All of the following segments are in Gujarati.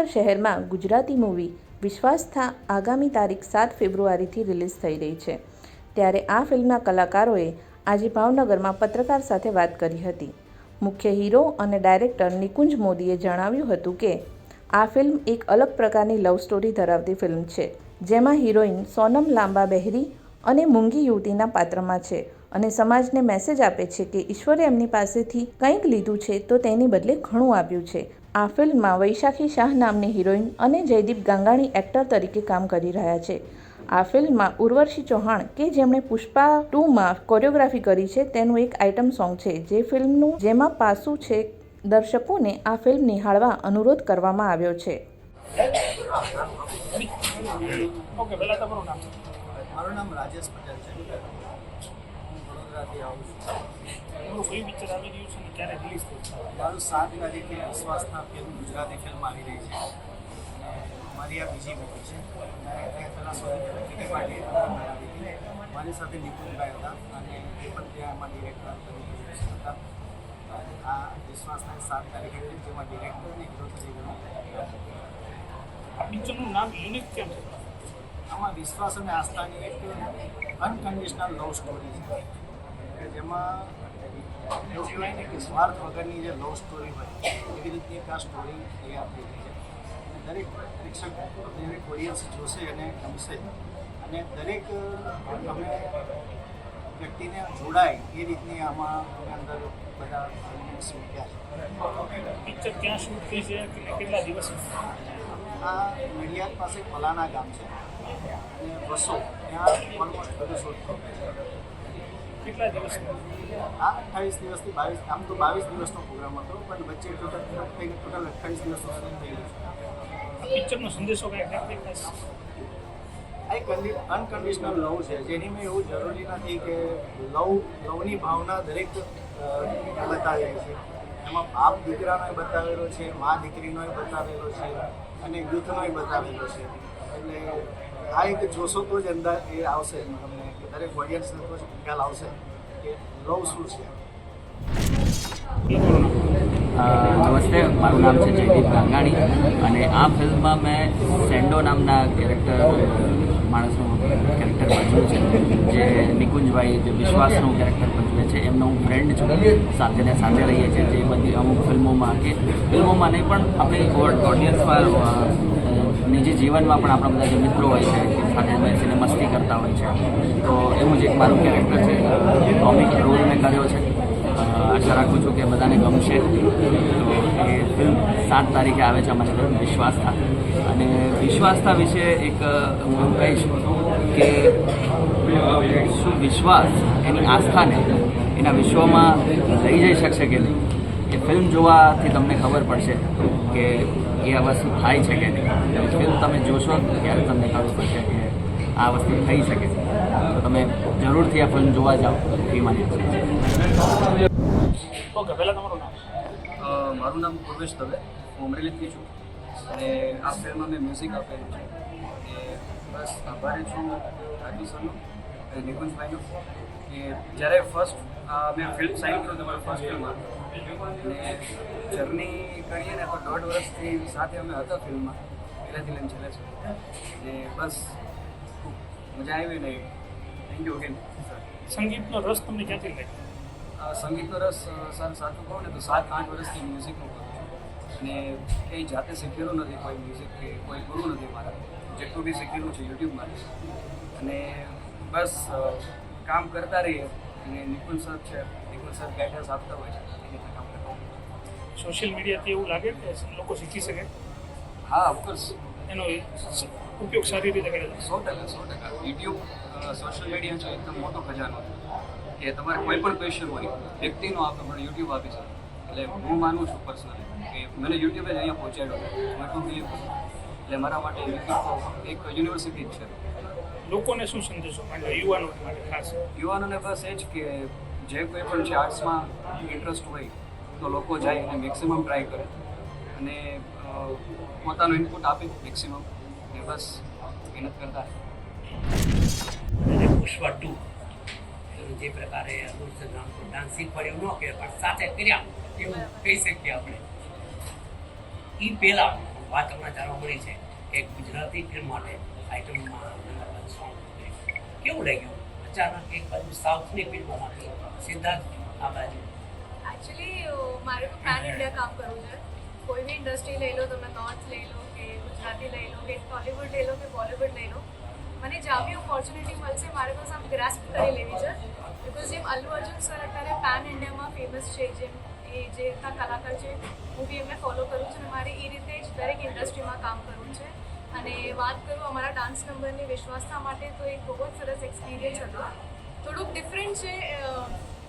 ભાવનગર શહેરમાં ગુજરાતી મૂવી વિશ્વાસથા આગામી તારીખ સાત ફેબ્રુઆરીથી રિલીઝ થઈ રહી છે. ત્યારે આ ફિલ્મના કલાકારોએ આજે ભાવનગરમાં પત્રકાર સાથે વાત કરી હતી. મુખ્ય હીરો અને ડાયરેક્ટર નિકુંજ મોદીએ જણાવ્યું હતું કે, આ ફિલ્મ એક અલગ પ્રકારની લવ સ્ટોરી ધરાવતી ફિલ્મ છે, જેમાં હિરોઈન સોનમ લાંબા બહેરી અને મૂંગી યુવતીના પાત્રમાં છે અને સમાજને મેસેજ આપે છે કે ઈશ્વરે એમની પાસેથી કંઈક લીધું છે તો તેની બદલે ઘણું આપ્યું છે. આ ફિલ્મમાં વૈશાખી શાહ નામની હિરોઈન અને જયદીપ ગાંગાણી એક્ટર તરીકે કામ કરી રહ્યા છે. આ ફિલ્મમાં ઉર્વશી ચૌહાણ કે જેમણે પુષ્પા ટુમાં કોરિયોગ્રાફી કરી છે તેનું એક આઇટમ સોંગ છે. જે ફિલ્મનું જેમાં પાસું છે દર્શકોને આ ફિલ્મ નિહાળવા અનુરોધ કરવામાં આવ્યો છે. મારું નામ રાજેશ પટેલ છે. હું વડોદરાથી આવું છું. ક્યારે રિલીઝ થયું મારું સાત તારીખે વિશ્વાસના ફિલ્મ ગુજરાતી ફિલ્મ આવી રહી છે. મારી આ બીજી મૂવી છે. પહેલાં સોની ટિકિટ માટે હતી મારી સાથે નિપુણભાઈ હતા અને એ પણ ત્યાં એમાં ડિરેક્ટર તરીકે હતા અને આ વિશ્વાસના સાત તારીખે છે જેમાં ડિરેક્ટરની હીરો તરીકે આ પિક્ચરનું નામ યુનિક કેમ છે? આમાં વિશ્વાસ અને આસ્થાની એક અનકન્ડિશનલ લવ સ્ટોરી છે. જેમાં એવું કહેવાય કે સ્વાર્થ વગરની જે લવ સ્ટોરી હોય એવી રીતે એક આ સ્ટોરી તૈયાર થઈ ગઈ છે. અને દરેક પ્રેક્ષક દરેક ઓડિયન્સ જોશે અને ગમશે. અને દરેક તમે વ્યક્તિને જોડાય એ રીતની આમાં અંદર બધા પિક્ચર ક્યાં શૂટ થઈ છે કેટલા દિવસ આ નડિયાદ પાસે પલાના ગામ છે. અને બસો ત્યાં ઓલમોસ્ટ બધું શૂટ થયું. છે કેટલા દિવસનો આ અઠ્ઠાવીસ દિવસથી બાવીસ આમ તો બાવીસ દિવસનો પ્રોગ્રામ હતો પણ વચ્ચે ટોટલ થઈને ટોટલ અઠ્ઠાવીસ દિવસનો શૂટ થઈ ગયો છે. પિક્ચરનો સંદેશો કાંઈ આ એક અનકન્ડિશનલ લવ છે જેની મેં એવું જરૂરી નથી કે લવ લવની ભાવના દરેક બતાવી છે. એમાં બાપ દીકરાનોય બતાવેલો છે મા દીકરીનોય બતાવેલો છે અને યુથનોય બતાવેલો છે. એટલે આ એક જોશો તો જ અંદર એ આવશે. તમને દરેક ઓડિયન્સને તો જ ખ્યાલ આવશે કે લવ શું છે. નમસ્તે, મારું નામ છે જયદીપ ગાંગાણી અને આ ફિલ્મમાં મેં સેન્ડો નામના કેરેક્ટર માણસનું કેરેક્ટર ભજવ્યું છે. જે નિકુંજભાઈ, જે વિશ્વાસનું કેરેક્ટર ભજવે છે, એમનો હું ફ્રેન્ડ છું. સાથે ને સાથે રહીએ છીએ જે બધી અમુક ફિલ્મોમાં કે ફિલ્મોમાં નહીં પણ આપણી ઓડિયન્સમાં નિજી જીવનમાં પણ આપણા બધા જે મિત્રો હોય છે સાથે બેસીને મસ્તી કરતા હોય છે. તો એવું જ એક મારું કેરેક્ટર છે કોમિક રોલ મેં કર્યો છે. આશા રાખું છું કે બધાને ગમશે. તો એ ફિલ્મ સાત તારીખે આવે છે અમારી ફિલ્મ વિશ્વાસતા અને વિશ્વાસતા વિશે એક હું કહીશ કે શું વિશ્વાસ એની આસ્થાને એના વિશ્વમાં લઈ જઈ શકશે કે નહીં, એ ફિલ્મ જોવાથી તમને ખબર પડશે કે એ આ વસ્તુ થાય છે કે નહીં? ફિલ્મ તમે જોશો ત્યારે તમને ખબર પડશે કે આ વસ્તુ થઈ શકે છે. તો તમે જરૂરથી આ ફિલ્મ જોવા જાઓ. એ મારી છે ઓકે પહેલાં તમારું નામ? મારું નામ પૂર્વેશ દવે. હું અમરેલીથી છું. અને આ ફિલ્મમાં મેં મ્યુઝિક આપેલું છે. અને બસ આભારી છું રાજુ સરનો અને નિકુંજભાઈનો કે જ્યારે ફર્સ્ટ મેં ફિલ્મ સાઇન કર્યું તમારી ફર્સ્ટ ફિલ્મમાં જર્ની કરીએ ને તો દોઢ વર્ષથી સાથે અમે હતા ફિલ્મમાં પહેલાંથી લઈને છેલ્લે છે અને બસ મજા આવી ને થેન્ક યુ અગેન સંગીતનો રસ તમને ક્યાંથી લાગ્યો? સંગીતનો રસ સર સાચું કહું ને તો સાત આઠ વર્ષથી મ્યુઝિકનું અને કંઈ જાતે શીખેલું નથી કોઈ મ્યુઝિક કે કોઈ ગુરુ નથી મારા. જેટલું બી શીખેલું છે યુટ્યુબમાંથી અને બસ કામ કરતા રહીએ. અને નિપુલ સર છે નિપુલ સર ગાઈડન્સ આપતા હોય છે એ રીતે સોશિયલ મીડિયાથી એવું લાગે કે લોકો શીખી શકે? હા ઓફકોર્સ એનો ઉપયોગ સારી રીતે કરે સો ટકા સો ટકા. યુટ્યુબ સોશિયલ મીડિયા છે એકદમ મોટો ખજાનો છે. કે તમારે કોઈ પણ ક્વેશ્ચન હોય વ્યક્તિનો આપે પણ યુટ્યુબ આપી શકે. એટલે હું માનું છું પર્સનલી કે મને યુટ્યુબે જ અહીંયા પહોંચાડ્યો મેં ટુ બિલીવ એટલે મારા માટે યુટ્યુબ એક યુનિવર્સિટી જ છે. લોકોને શું સંદેશો માટે યુવાનો માટે ખાસ. યુવાનોને બસ એ જ કે જે કોઈ પણ છે આર્ટ્સમાં ઇન્ટરેસ્ટ હોય તો લોકો જાય અને મેક્સિમમ ટ્રાય કરે. અને પોતાનો ઇનપુટ આપે મેક્સિમમ ને બસ મહેનત કરતા પુષ્પા ટુ જે પ્રકારે ડાન્સ શીખવાડ્યું ન કે પણ સાથે કર્યા એવું કહી શકીએ આપણે. એ પહેલાં વાત હમણાં જાણવા મળી છે કે ગુજરાતી ફિલ્મ માટે આઈટમમાં કેવું લાગ્યું? અચાનક એક બાજુ સાઉથની ફિલ્મોમાંથી સીધા આ બાજુ. એકચ્યુઅલી મારે તો પેન ઇન્ડિયા કામ કરવું છે. કોઈ બી ઇન્ડસ્ટ્રી લઈ લો તમે નોર્થ લઈ લો કે ગુજરાતી લઈ લો કે ટોલીવુડ લઈ લો કે બોલિવૂડ લઈ લો મને જ્યાં બી ઓપોર્ચ્યુનિટી મળશે મારે બસ આમ ગ્રાસ્પ કરી લેવી છે. બિકોઝ જેમ અલ્લુ અર્જુન સર અત્યારે પેન ઇન્ડિયામાં ફેમસ છે જેમ એ જે રીતના કલાકાર છે હું બી એમને ફોલો કરું છું અને મારે એ રીતે જ દરેક ઇન્ડસ્ટ્રીમાં કામ કરવું છે. વાત કરું અમારા ડાન્સ નંબરની વિશ્વાસતા માટે તો એક બહુ જ સરસ એક્સપિરિયન્સ હતો. થોડુંક ડિફરન્ટ છે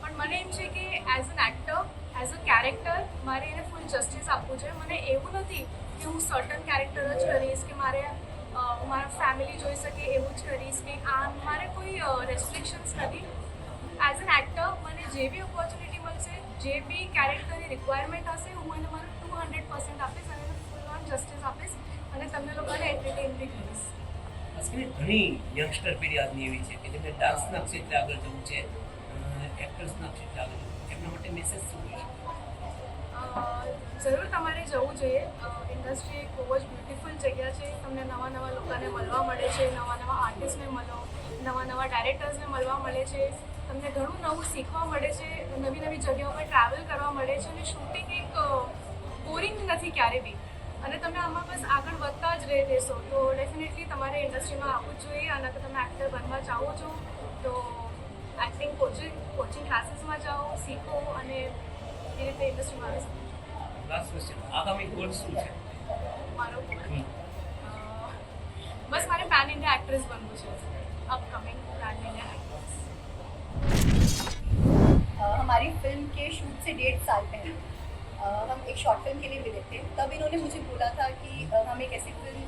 પણ મને એમ છે કે as an actor as a character મારે એને ફૂલ જસ્ટિસ આપવું છે. મને એવું નથી કે હું સર્ટન કેરેક્ટર જ કરીશ, કે મારે મારા ફેમિલી જોઈ શકે એવું જ કરીશ, કે આ મારે કોઈ રેસ્ટ્રિક્શન્સ નથી. એઝ એન એક્ટર મને જે બી ઓપોર્ચ્યુનિટી મળશે, જે બી કેરેક્ટરની રિક્વાયરમેન્ટ હશે, હું એને મારું ટુ હંડ્રેડ પર્સન્ટ આપીશ અને ફૂલ ઓન જસ્ટિસ આપીશ. અને તમને લોકોને એન્ટરટેન બી કરીશ. ઘણી યંગસ્ટર પેઢી આજની એવી છે કે જેમને ડાન્સના ક્ષેત્રે આગળ જવું છે એક્ટર્સના ક્ષેત્રે આગળ જવું છે. એમના માટે મેસેજ શું જરૂર તમારે જવું જોઈએ. ઇન્ડસ્ટ્રી એક બહુ જ બ્યુટિફુલ જગ્યા છે. તમને નવા નવા લોકોને મળવા મળે છે નવા નવા આર્ટિસ્ટને મળો નવા નવા ડાયરેક્ટર્સને મળવા મળે છે. તમને ઘણું નવું શીખવા મળે છે નવી નવી જગ્યાઓ પર ટ્રાવેલ કરવા મળે છે અને શૂટિંગ એક બોરિંગ નથી ક્યારે બી. અને તમે આમાં બસ આગળ વધતા જ રહી દેશો તો ડેફિનેટલી તમારે ઇન્ડસ્ટ્રીમાં આવવું જ જોઈએ અને અગર તમે એક્ટર બનવા ચાહો છો તો એક્ટિંગ કોચિંગ કોચિંગ ક્લાસીસમાં જાઓ શીખો અને એ રીતે ઇન્ડસ્ટ્રીમાં આવી શકો લાસ્ટ ક્વેશ્ચન આગામી ગોલ શું છે મારો અ, બસ મારે પેન ઇન્ડિયા એક્ટ્રેસ બનવું છે અપકમિંગ પેન ઇન્ડિયા એક્ટ્રેસ अ, हमारी फिल्म के शूट से डेढ़ साल पहले अ, हम एक शॉर्ट फ़िल्म के लिए मिले थे तब इन्होंने मुझे बोला था कि हम एक ऐसी फ़िल्म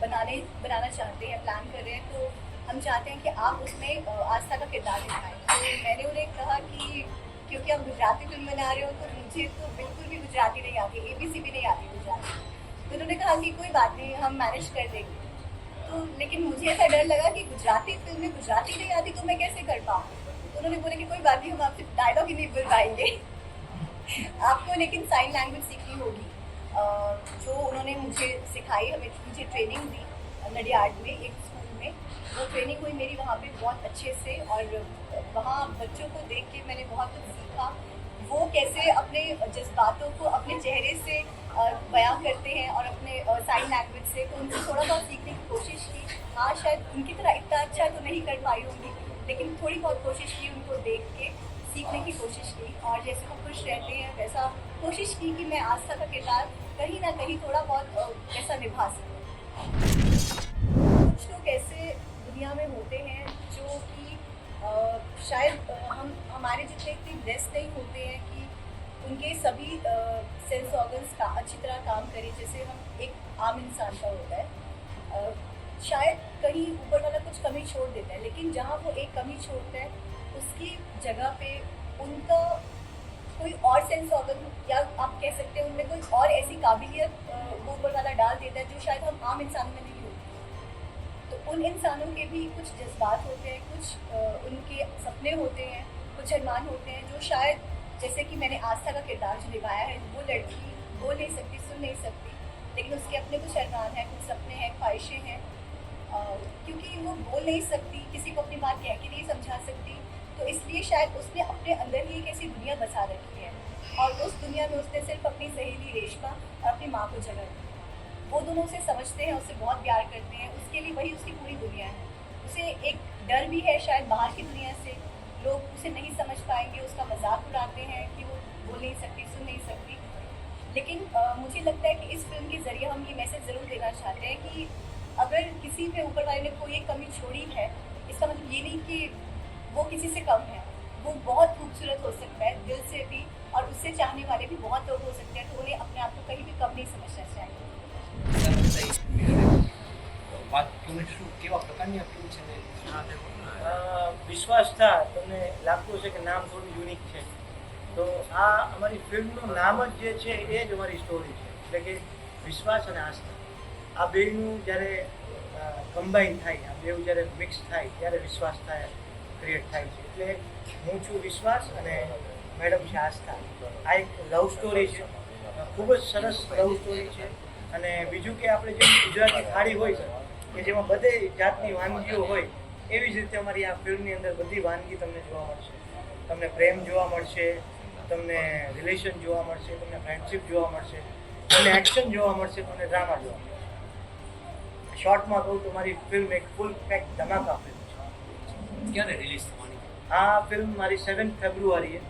बनाने, बनाना चाहते हैं प्लान कर रहे हैं तो हम चाहते हैं कि आप उसमें आस्था का किरदार निभाएँ। तो मैंने उन्हें कहा कि, क्योंकि आप गुजराती फ़िल्म बना रहे हो तो मुझे तो बिल्कुल भी गुजराती नहीं आती ए बी सी भी नहीं आती गुजराती। तो उन्होंने कहा कि कोई बात नहीं, हम मैनेज कर देंगे। तो लेकिन मुझे ऐसा डर लगा कि गुजराती फ़िल्म में गुजराती नहीं आती तो मैं कैसे कर पाऊँ? तो उन्होंने बोला कि कोई बात नहीं, हम आपसे डायलॉग ही नहीं बोल पाएँगे आपको लेकिन साइन लैंग्वेज सीखनी होगी। जो उन्होंने मुझे सिखाई, हमें मुझे ट्रेनिंग दी, नडियाड में, एक स्कूल में। वो ट्रेनिंग हुई मेरी वहाँ पे बहुत अच्छे से और वहाँ बच्चों को देख के मैंने बहुत कुछ सीखा। वो कैसे अपने जज्बातों को अपने चेहरे से बयां करते हैं और अपने साइन लैंग्वेज से। तो उनसे थोड़ा बहुत सीखने की कोशिश की। हाँ शायद उनकी तरह इतना अच्छा तो नहीं कर पाई होंगी, लेकिन थोड़ी बहुत कोशिश की उनको देख के। सीखने की कोशिश की और जैसे वो खुश रहते हैं, वैसा कोशिश की कि मैं आस्था का किरदार कहीं ना कहीं थोड़ा बहुत वैसा निभा सकूँ। कुछ लोग ऐसे दुनिया में होते हैं जो कि शायद हम, हमारे जितने इतने ब्लेस्ड नहीं होते हैं कि उनके सभी सेंस ऑर्गन्स का अच्छी तरह काम करें, जैसे हम एक आम इंसान का होता है। शायद कहीं ऊपर वाला कुछ कमी छोड़ देता है, लेकिन जहाँ वो एक कमी छोड़ता है उसकी जगह पे उनका कोई और सेंस ऑर्गन या आप कह सकते हैं उनमें कोई और ऐसी काबिलियत वो ऊपर वाला डाल देता है जो शायद हम आम इंसान में नहीं होती। तो उन इंसानों के भी कुछ जज्बात होते हैं, कुछ उनके सपने होते हैं, कुछ अरमान होते हैं, जो शायद, जैसे कि मैंने आस्था का किरदार जो निभाया है, वो लड़की बोल नहीं सकती, सुन नहीं सकती, लेकिन उसके अपने कुछ अरमान हैं, कुछ सपने हैं, ख्वाहिशें हैं क्योंकि वो बोल नहीं सकती, किसी को अपनी बात कह के नहीं समझा सकती तो इसलिए शायद उसने अपने अंदर ही एक ऐसी दुनिया बसा रखी है। और उस दुनिया में उसने सिर्फ़ अपनी सहेली रेशमा और अपनी माँ को जगह दी। वो दोनों उसे समझते हैं उसे बहुत प्यार करते हैं। उसके लिए वही उसकी पूरी दुनिया है। उसे एक डर भी है शायद बाहर की दुनिया से। लोग उसे नहीं समझ पाएँगे उसका मज़ाक उड़ाते हैं कि वो बोल नहीं सकती सुन नहीं सकती। लेकिन अ, मुझे लगता है कि इस फ़िल्म के ज़रिए हम ये मैसेज ज़रूर देना चाहते हैं कि अगर किसी पे ऊपर वाले ने कोई एक कमी छोड़ी है इसका मतलब ये नहीं कि वो किसी से कम है वो बहुत खूबसूरत हो सकता है दिल से भी और उससे चाहने वाले भी बहुत लोग हो सकते हैं तो उन्हें अपने आप को कहीं भी कम नहीं समझना चाहिए સરસ મેળવે વાત તમે શું કેવા પ્રકારની આ ફિલ્મ છે ને અ, વિશ્વાસતા તમને લાગતું હશે કે નામ થોડું યુનિક છે તો આ અમારી ફિલ્મનું નામ જ જે છે એ જ અમારી સ્ટોરી છે એટલે કે વિશ્વાસ અને આસ્થા આ બેયનું જ્યારે કમ્બાઈન થાય આ બેઉ જ્યારે મિક્સ થાય ત્યારે વિશ્વાસ થાય ક્રિએટ થાય છે. એટલે હું છું વિશ્વાસ અને મેડમ છે આસ્થા. આ એક લવ સ્ટોરી છે. ખૂબ જ સરસ લવ સ્ટોરી છે. અને બીજું કે આપણે જે ગુજરાતી થાળી હોય છે, કે જેમાં બધે જાતની વાનગીઓ હોય, એવી જ રીતે અમારી આ ફિલ્મની અંદર બધી વાનગી તમને જોવા મળશે. તમને પ્રેમ જોવા મળશે, તમને રિલેશન જોવા મળશે, તમને ફ્રેન્ડશિપ જોવા મળશે, તમને એક્શન જોવા મળશે, તમને ડ્રામા જોવા મળશે. શોર્ટમાં કહું તો મારી ફિલ્મ એક ફૂલ પેક ધમાકા ફિલ્મ ક્યારે રિલીઝ થવાની? આ ફિલ્મ મારી સેવન ફેબ્રુઆરીએ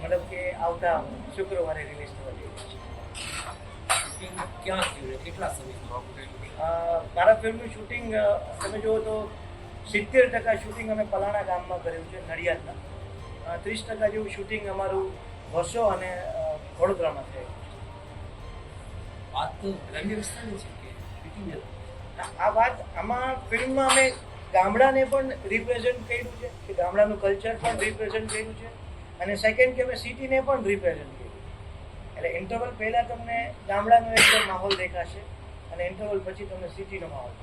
મતલબ કે આવતા શુક્રવારે રિલીઝ થવા જઈ રહી છે ક્યાં થયું કેટલા સમયમાં મારા ફિલ્મનું શૂટિંગ તમે જુઓ તો સિત્તેર ટકા શૂટિંગ અમે પલાણા ગામમાં કર્યું છે નડિયાદના. ત્રીસ ટકા જેવું શૂટિંગ અમારું વર્ષો અને વડોદરામાં થયું વાત તો ગ્રામ્ય વિસ્તારની છે કે આ આ વાત આમાં ફિલ્મમાં અમે ગામડાને પણ રિપ્રેઝેન્ટ કર્યું છે, કે ગામડાનું કલ્ચર પણ રિપ્રેઝેન્ટ કર્યું છે, અને સેકન્ડ કે અમે સિટીને પણ રિપ્રેઝેન્ટ કર્યું એટલે ઇન્ટરવલ પહેલાં તમને ગામડાનો એક માહોલ દેખાશે, અને ઇન્ટરવલ પછી તમને સિટીનો માહોલ